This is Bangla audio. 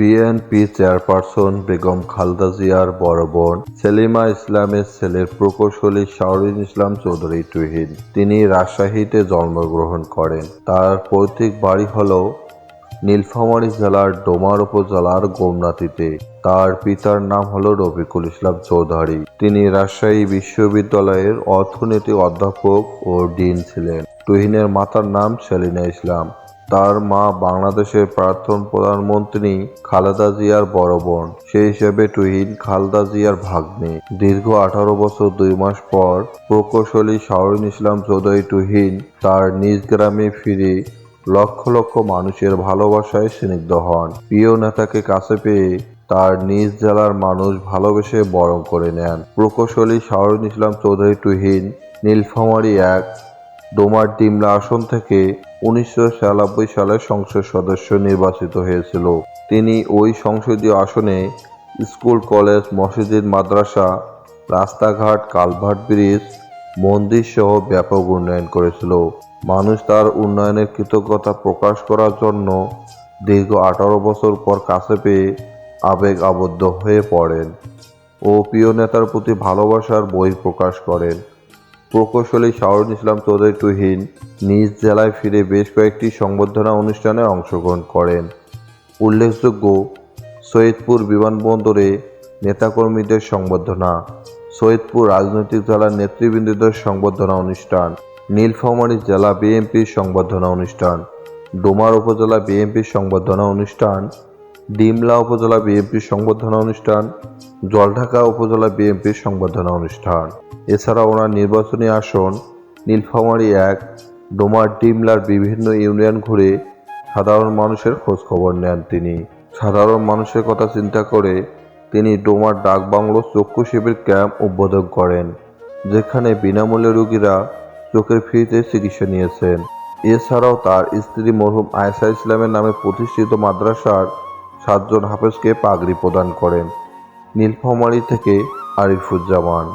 বিএনপি চেয়ারপারসন বেগম খালদা জিয়ার বড় বোন সেলিমা ইসলামের ছেলের প্রকৌশলী শাহরিন ইসলাম চৌধুরী তুহিন। তিনি রাজশাহীতে জন্মগ্রহণ করেন। তার পৈতৃক বাড়ি হল নীলফামারী জেলার ডোমার উপজেলার গোমনাতিতে তার পিতার নাম হল রফিকুল ইসলাম চৌধুরী। তিনি রাজশাহী বিশ্ববিদ্যালয়ের অর্থনীতি অধ্যাপক ও ডিন ছিলেন। তুহিনের মাতার নাম সেলিনা ইসলাম। তার মা বাংলাদেশের প্রাক্তন প্রধানমন্ত্রী খালেদা জিয়ার বড় বোন। সেই হিসেবে তুহিন খালেদা জিয়ার ভাগ্নে। দীর্ঘ আঠারো বছর দুই মাস পর প্রকৌশলী শাহরিন ইসলাম চৌধুরী তুহিন তার নিজ গ্রামে ফিরে লক্ষ লক্ষ মানুষের ভালোবাসায় স্নিগ্ধ হন। প্রিয় নেতাকে কাছে পেয়ে তার নিজ জেলার মানুষ ভালোবেসে বরণ করে নেন। প্রকৌশলী শাহরুল ইসলাম চৌধুরী তুহিন নীলফামারী এক ডোমার ডিমলা আসন থেকে উনিশশো ছিয়ানব্বই সালে সংসদ সদস্য নির্বাচিত হয়েছিল। তিনি ওই সংসদীয় আসনে স্কুল, কলেজ, মসজিদ, মাদ্রাসা, রাস্তাঘাট, কালভার্ট ব্রিজ, মন্দির সহ ব্যাপক উন্নয়ন করেছিল। মানুষ তার উন্নয়নের কৃতজ্ঞতা প্রকাশ করার জন্য দীর্ঘ আঠারো বছর পর কাছে পেয়ে আবেগ আবদ্ধ হয়ে পড়েন ও প্রিয় নেতার প্রতি ভালোবাসার বই প্রকাশ করেন। প্রকৌশলী শাহরুল ইসলাম চৌধুরী তুহিন নিজ জেলায় ফিরে বেশ কয়েকটি সংবর্ধনা অনুষ্ঠানে অংশগ্রহণ করেন। উল্লেখযোগ্য, সৈয়দপুর বিমানবন্দরে নেতাকর্মীদের সংবর্ধনা, সৈয়দপুর রাজনৈতিক জেলার নেতৃবৃন্দদের সংবর্ধনা অনুষ্ঠান, নীলফামারী জেলা বিএনপির সংবর্ধনা অনুষ্ঠান, ডোমার উপজেলা বিএনপির সংবর্ধনা অনুষ্ঠান, ডিমলা উপজেলা বিএনপির সংবর্ধনা অনুষ্ঠান, জলঢাকা উপজেলা বিএনপির সংবর্ধনা অনুষ্ঠান। এছাড়া ওনার নির্বাচনী আসন নীলফামারী এক, ডোমার ডিমলার বিভিন্ন ইউনিয়ন ঘুরে সাধারণ মানুষের খোঁজ খবর নেন তিনি। সাধারণ মানুষের কথা চিন্তা করে তিনি ডোমার ডাকবাংলো চক্ষু শিবির ক্যাম্প উদ্বোধন করেন, যেখানে বিনামূল্যে রোগীরা চোখের ফ্রিতে চিকিৎসা নিয়েছেন। এছাড়াও তার স্ত্রী মরহুম আয়সা ইসলামের নামে প্রতিষ্ঠিত মাদ্রাসার সাতজন হাফেজকে পাগড়ি প্রদান করেন। নীলফামারী থেকে আরিফুজ্জামান।